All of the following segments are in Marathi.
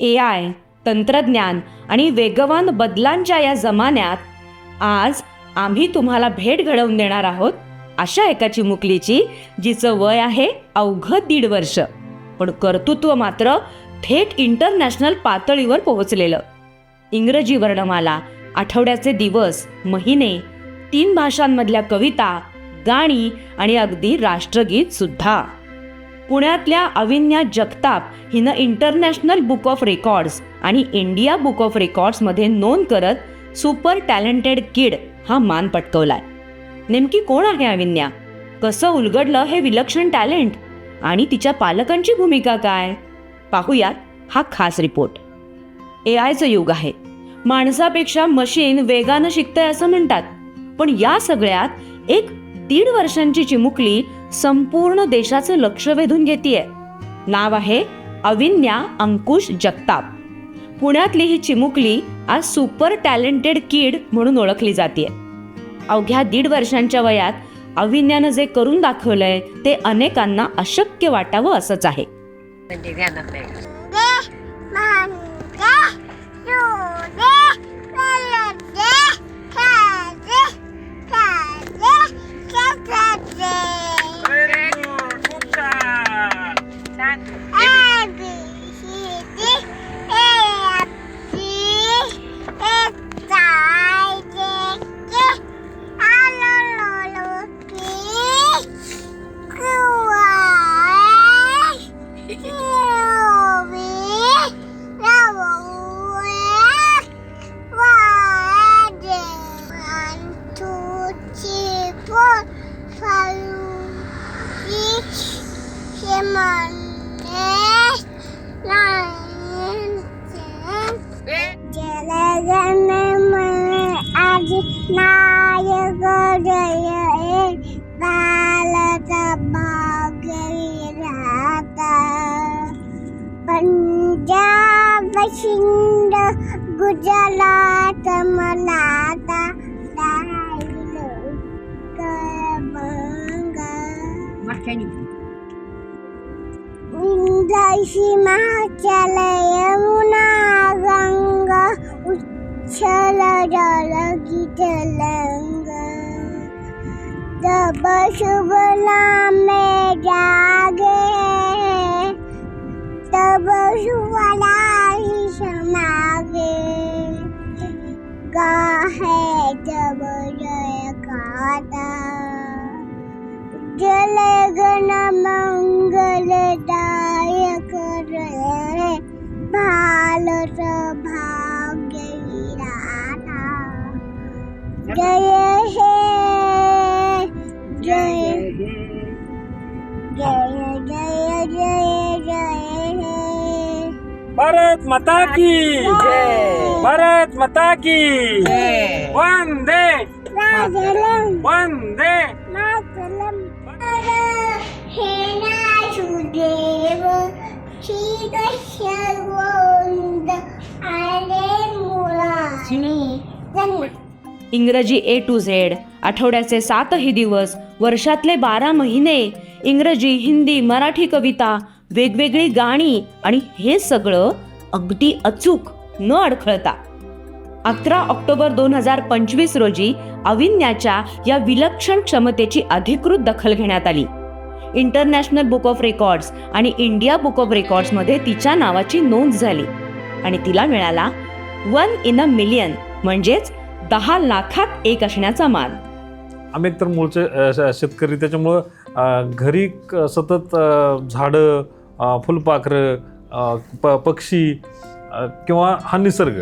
ए आय तंत्रज्ञान आणि वेगवान बदलांच्या या जमान्यात आज आम्ही तुम्हाला भेट घडवून देणार आहोत अशा एका चिमुकलीची जिचं वय आहे अवघं दीड वर्ष. पण कर्तृत्व मात्र थेट इंटरनॅशनल पातळीवर पोहोचलेलं. इंग्रजी वर्णमाला आठवड्याचे दिवस महिने तीन भाषांमधल्या कविता गाणी आणि अगदी राष्ट्रगीत सुद्धा. पुण्यातल्या अविन्या जगताप हिनं इंटरनॅशनल बुक ऑफ रेकॉर्ड्स आणि इंडिया बुक ऑफ रेकॉर्ड्समध्ये नोंद करत सुपर टॅलेंटेड किड हा मान पटकवलाय. नेमकी कोण आहे अविन्या? कसं उलगडलं हे विलक्षण टॅलेंट? आणि तिच्या पालकांची भूमिका काय? पाहूयात हा खास रिपोर्ट. ए आयचं युग आहे. माणसापेक्षा मशीन वेगानं शिकतंय असं म्हणतात. पण या सगळ्यात एक दीड वर्षांची चिमुकली संपूर्ण देशाचं लक्ष वेधून घेतीये. नाव आहे अविन्या अंकुश जगताप. पुण्यातली ही चिमुकली आज सुपर टॅलेंटेड किड म्हणून ओळखली जाते अवघ्या दीड वर्षांच्या वयात अविन्यानं जे करून दाखवलंय ते अनेकांना अशक्य वाटावं असंच आहे. म्हणजे പഞ്ചാബ സിന്ധ ഗുജറാത്ത മലാത്ത Thank you. వింధ్యాసి మహాచలయమునా గంగ ఉచ్చల జలకి తెలంగ తప శుభ నామే जय हे जय जय जय जय जय हे भारत माता की जय. भारत माता की जय. वंदे राजलम वंदे मातरम हे नाशुदेव श्री सर्वोंद आले मुलाने जन्म इंग्रजी ए टू झेड. आठवड्याचे सातही दिवस वर्षातले बारा महिने इंग्रजी हिंदी मराठी कविता वेगवेगळी गाणी आणि हे सगळं अगदी अचूक न अडखळता. अकरा ऑक्टोबर दोन हजार पंचवीस रोजी अविन्याच्या या विलक्षण क्षमतेची अधिकृत दखल घेण्यात आली. इंटरनॅशनल बुक ऑफ रेकॉर्ड्स आणि इंडिया बुक ऑफ रेकॉर्ड्समध्ये तिच्या नावाची नोंद झाली आणि तिला मिळाला वन इन अ मिलियन म्हणजेच दहा लाखात एक असण्याचा मान. आम्ही एकतर मूळचे शेतकरी त्याच्यामुळं घरी सतत झाडं फुलपाखरं प पक्षी किंवा हा निसर्ग.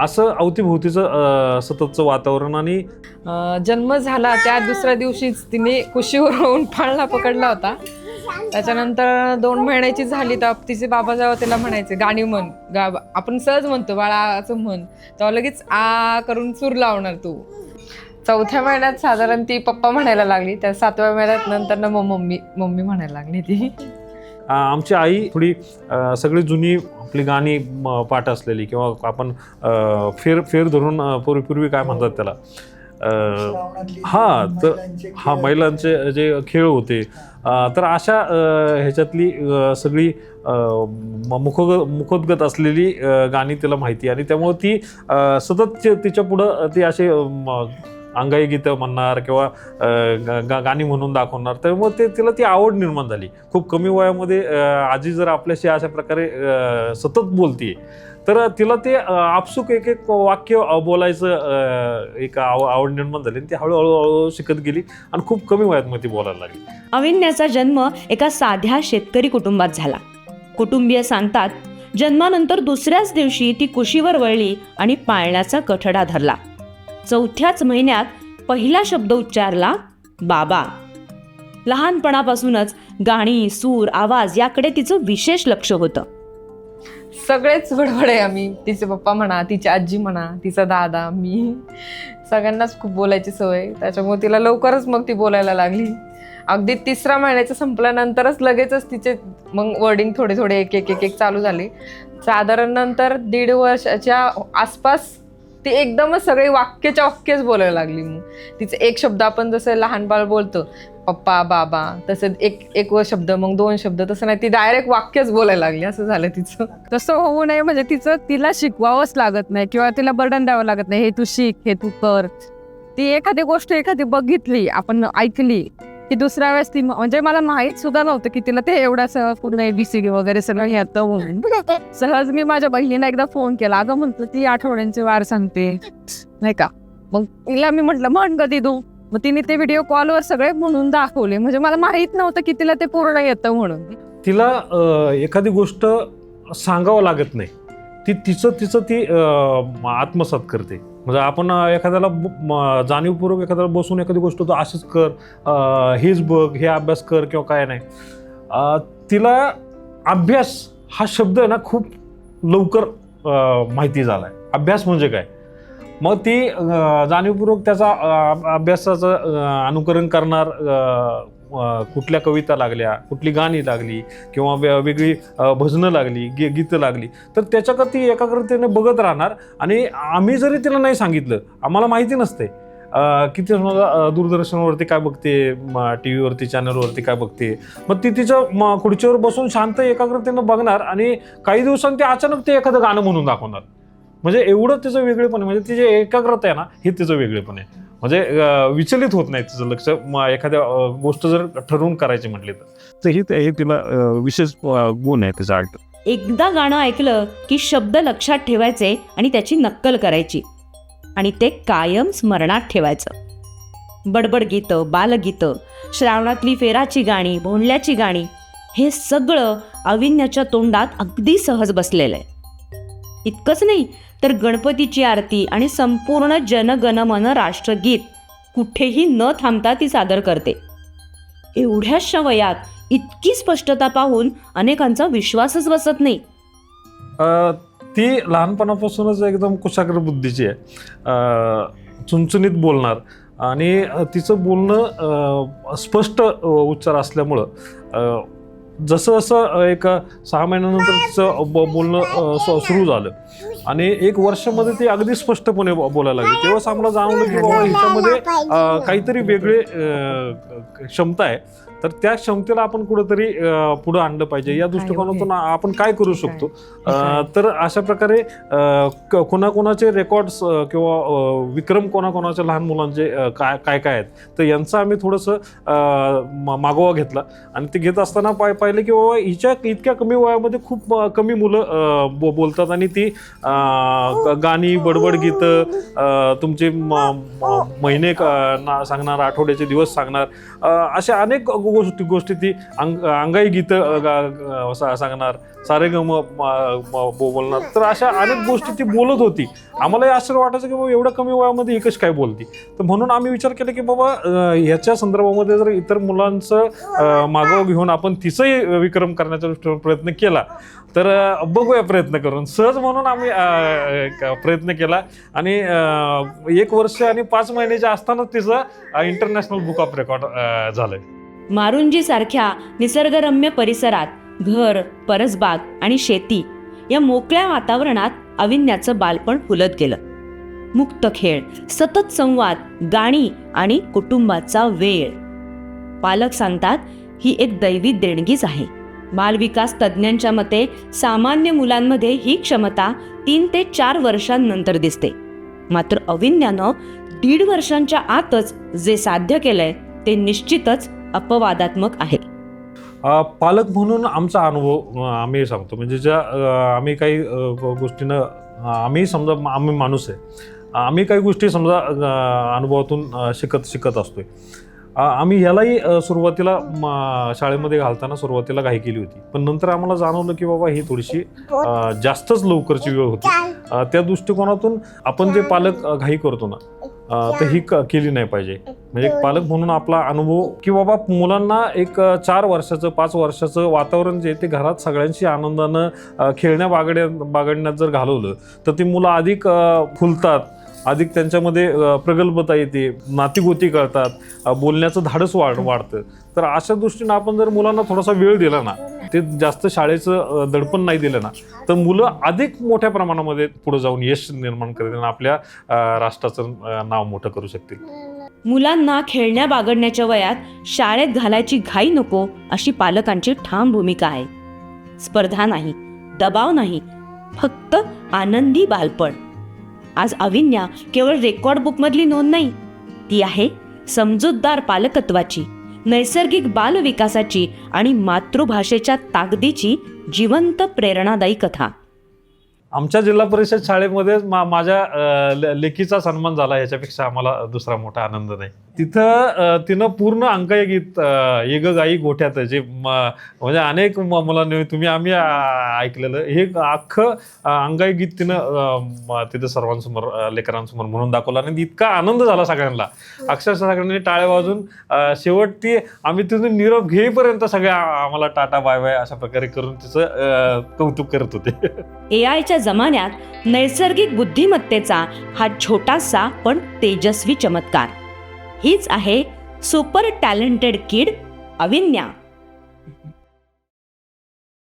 असं अवतीभोवतीचं सततचं वातावरण आणि जन्म झाला त्या दुसऱ्या दिवशीच तिने कुशीवर होऊन पाळणा पकडला होता. त्याच्यानंतर दोन महिन्याची झाली तर तिचे बाबा जेव्हा तिला म्हणायचे गाणी म्हण गा आपण सहज म्हणतो बाळाचं म्हण. तेव्हा लगेच आ करून सूर लावणार तू. चौथ्या महिन्यात साधारण ती पप्पा म्हणायला लागली. त्या सातव्या महिन्यात नंतर ना मग मम्मी मम्मी म्हणायला लागली ती. आमची आई थोडी सगळी जुनी आपली गाणी पाठ असलेली किंवा आपण फेर फेर धरून पूर्वी पूर्वी काय म्हणतात त्याला? हा तर हा महिलांचे जे खेळ होते तर अशा ह्याच्यातली सगळी मुख मुखोद्गत असलेली गाणी तिला माहिती आणि त्यामुळे ती सतत तिच्या पुढं ती असे अंगाई गीतं म्हणणार किंवा गा- गाणी म्हणून दाखवणार. त्यामुळे ते तिला ती आवड निर्माण झाली. खूप कमी वयामध्ये आजी जर आपल्याशी अशा प्रकारे सतत बोलतीये तर तिला ते आपसुक एक एक वाक्य बोलायचं एक आव आवड निर्माण झाली आणि ती हळूहळू हळूहळू शिकत गेली आणि खूप कमी वयात मग ती बोलायला लागली. अविन्याचा जन्म एका साध्या शेतकरी कुटुंबात झाला. कुटुंबीय सांगतात जन्मानंतर दुसऱ्याच दिवशी ती कुशीवर वळली आणि पाळण्याचा कठडा धरला. चौथ्याच महिन्यात पहिला शब्द उच्चारला बाबा. लहानपणापासूनच गाणी सूर आवाज याकडे तिचं विशेष लक्ष होतं. सगळेच बडबड आहे आम्ही. तिचे पप्पा म्हणा तिची आजी म्हणा तिचा दादा मी. सगळ्यांनाच खूप बोलायची सवय. त्याच्यामुळे तिला लवकरच मग ती बोलायला लागली. अगदी तिसरा महिन्याचं संपल्यानंतरच लगेचच तिचे मग वर्डिंग थोडे थोडे एक एक एक एक चालू झाले. साधारण नंतर दीड वर्षाच्या आसपास ती एकदमच सगळे वाक्यच्या वाक्यच बोलायला लागली मग. तिचे एक शब्द आपण जसं लहान बाळ बोलतो पप्पा बाबा तसं एक एक व शब्द मग दोन शब्द तसं नाही ती डायरेक्ट वाक्यच बोलायला लागली असं झालं तिचं. तसं होऊ नये म्हणजे तिचं तिला शिकवावंच लागत नाही किंवा तिला बर्डन द्यावं लागत नाही हे तू शिक हे तू कर. ती एखादी गोष्ट एखादी बघितली आपण ऐकली की दुसऱ्या वेळेस ती म्हणजे मला माहीत सुद्धा नव्हतं की तिला ते एवढं पूर्ण एबीसीडी वगैरे सगळं येतं म्हणून सहज मी माझ्या बहिणीला एकदा फोन केला अगं म्हटलं ती आठवड्यांची वार सांगते. नाही का? मग तिला मी म्हटलं म्हण कधी तू मग तिने ते व्हिडिओ कॉलवर सगळे म्हणून दाखवले. म्हणजे मला माहीत नव्हतं की तिला ते पूर्ण येतं म्हणून. तिला एखादी गोष्ट सांगावं लागत नाही. ती तिचं तिचं ती आत्मसात करते. म्हणजे आपण एखाद्याला ब- जाणीवपूर्वक एखाद्याला बसून एखादी गोष्ट तू अशीच कर हेच बघ हे अभ्यास कर किंवा काय नाही. तिला अभ्यास हा शब्द आहे ना खूप लवकर माहिती झाला आहे अभ्यास म्हणजे काय? मग ती जाणीवपूर्वक त्याचा अभ्यासाचं अनुकरण करणार कुठल्या कविता लागल्या कुठली गाणी लागली किंवा वे- वेगळी भजनं लागली गी गीतं लागली तर त्याच्याकडे ती एकाग्रतेने बघत राहणार. आणि आम्ही जरी तिला नाही सांगितलं आम्हाला माहिती नसते. किती समजा दूरदर्शनवरती काय बघते टी व्हीवरती चॅनलवरती काय बघते मग ती तिचं म, खुर्चीवर बसून शांत एकाग्रतेनं बघणार आणि काही दिवसांनी ते अचानक ते एखादं गाणं म्हणून दाखवणार. म्हणजे एवढं तिचं वेगळेपण आहे. म्हणजे तिचे एकाग्रता आहे ना हे तिचं वेगळेपण आहे. म्हणजे विचलित होत नाही तिचं लक्ष. म, एखाद्या गोष्ट जर ठरवून करायची म्हटली तर. ही तिला विशेष गुण आहे त्याचा आर्ट. एकदा गाणं ऐकलं की शब्द लक्षात ठेवायचे आणि त्याची नक्कल करायची. आणि ते कायम स्मरणात ठेवायचं. बडबड गीतं बालगीतं श्रावणातली फेराची गाणी भोंडल्याची गाणी हे सगळं अविन्याच्या तोंडात अगदी सहज बसलेलं आहे. इतकंच नाही तर गणपतीची आरती आणि संपूर्ण जनगणमन राष्ट्रगीत कुठेही न थांबता ती सादर करते. एवढ्याशा वयात इतकी स्पष्टता पाहून अनेकांचा विश्वासच बसत नाही. ती लहानपणापासूनच एकदम कुशाग्र बुद्धीची आहे. चुनचुनीत चुणचुणीत बोलणार आणि तिचं बोलणं स्पष्ट उच्चार असल्यामुळं जसं जसं एक सहा महिन्यानंतर तिचं ब- बोलणं सुरू झालं. आणि एक वर्षामध्ये ती अगदी स्पष्टपणे बोलायला लागली. तेव्हाच आम्हाला जाणवलं की बाबा हिच्यामध्ये अ, काहीतरी वेगळे क्षमता आहे. तर त्या क्षमतेला आपण कुठंतरी पुढं आणलं पाहिजे. या दृष्टिकोनातून आपण काय करू शकतो? तर अशा प्रकारे कोणाकोणाचे रेकॉर्ड्स किंवा विक्रम कोणाकोणाच्या लहान मुलांचे काय काय काय आहेत? तर यांचं आम्ही थोडंसं मागोवा घेतला. आणि ते घेत असताना पाय पाहिलं की बाबा हिच्या इतक्या कमी वयामध्ये खूप कमी मुलं बो- बोलतात. आणि ती ग- गाणी बडबड गीतं तुमचे म- म- महिने सांगणार आठवड्याचे दिवस सांगणार अशा अनेक गोष्टी गोष्टी ती अंग अंगाई गीतं गा- सा- सांगणार सारे ग म बो- बोलणार. तर अशा अनेक गोष्टी ती बोलत होती. आम्हालाही आश्चर्य वाटायचं की बाबा एवढ्या कमी वयामध्ये ही कशी काय बोलती? तर म्हणून आम्ही विचार केला की बाबा ह्याच्या संदर्भामध्ये जर इतर मुलांचं मागोवा घेऊन आपण तिचंही विक्रम करण्याचा प्रयत्न केला तर बघूया प्रयत्न करून. सहज म्हणून आम्ही प्रयत्न केला आणि एक वर्ष आणि पाच महिन्याच्या असतानाच तिचं इंटरनॅशनल बुक ऑफ रेकॉर्ड आहे मारुंजीसारख्या निसर्गरम्य परिसरात घर परसबाग आणि शेती या मोकळ्या वातावरणात अविन्याचं बालपण फुलत गेलं. मुक्त खेळ सतत संवाद गाणी आणि कुटुंबाचा वेळ. पालक सांगतात ही एक दैवी देणगीच आहे. बालविकास तज्ज्ञांच्या मते सामान्य मुलांमध्ये ही क्षमता तीन ते चार वर्षांनंतर दिसते. मात्र अविन्यानं दीड वर्षांच्या आतच जे साध्य केलंय ते निश्चितच अपवादात्मक आहे. पालक म्हणून आमचा अनुभव आम्ही सांगतो. म्हणजे ज्या आम्ही काही गोष्टीनं आम्ही समजा आम्ही माणूस आहे. आम्ही काही गोष्टी समजा अनुभवातून शिकत शिकत असतोय. आम्ही ह्यालाही सुरुवातीला शाळेमध्ये घालताना सुरुवातीला घाई केली होती. पण नंतर आम्हाला जाणवलं की बाबा ही थोडीशी जास्तच लवकरची वेळ होती. त्या दृष्टिकोनातून आपण जे पालक घाई करतो ना तर ही क- केली नाही पाहिजे. म्हणजे एक पालक म्हणून आपला अनुभव की बाबा मुलांना एक चार वर्षाचं पाच वर्षाचं वातावरण जे ते घरात सगळ्यांशी आनंदानं खेळण्या बागड्या बागडण्यात जर घालवलं तर ती मुलं अधिक फुलतात. अधिक त्यांच्यामध्ये प्रगल्भता येते नातीगोती कळतात बोलण्याचं धाडस वाढ वाढतं. तर अशा दृष्टीनं आपण जर मुलांना थोडासा वेळ दिला ना ते जास्त शाळेचं दडपण नाही दिलं ना तर मुलं अधिक मोठ्या प्रमाणामध्ये पुढे जाऊन यश निर्माण करतील आणि आपल्या राष्ट्राचं नाव मोठं करू शकतील. मुलांना खेळण्या बागडण्याच्या वयात शाळेत घालायची घाई नको अशी पालकांची ठाम भूमिका आहे. स्पर्धा नाही दबाव नाही फक्त आनंदी बालपण. आज अविन्या केवळ रेकॉर्ड बुकमधली नोंद नाही. ती आहे समजूतदार पालकत्वाची नैसर्गिक बालविकासाची आणि मातृभाषेच्या ताकदीची जिवंत प्रेरणादायी कथा. आमच्या जिल्हा परिषद शाळेमध्ये मा माझ्या लेखीचा सन्मान झाला याच्यापेक्षा आम्हाला दुसरा मोठा आनंद नाही. तिथं तिनं पूर्ण अंकाई गीत एक गाई गोठ्यात जे म्हणजे अनेक मुलांनी तुम्ही आम्ही ऐकलेलं. हे अख्खं अंगाई गीत तिनं तिथं सर्वांसमोर लेकरांसमोर म्हणून दाखवलं. आणि इतका आनंद झाला सगळ्यांना. अक्षरशः सगळ्यांनी टाळ्या वाजून शेवट ती आम्ही तिथून निरोप घेईपर्यंत सगळ्या आम्हाला टाटा बाय बाय अशा प्रकारे करून तिचं कौतुक करत होते. ए आयच्या जमान्यात नैसर्गिक बुद्धिमत्तेचा हा छोटासा पण तेजस्वी चमत्कार. हीच आहे सुपर टॅलेंटेड किड अविन्या.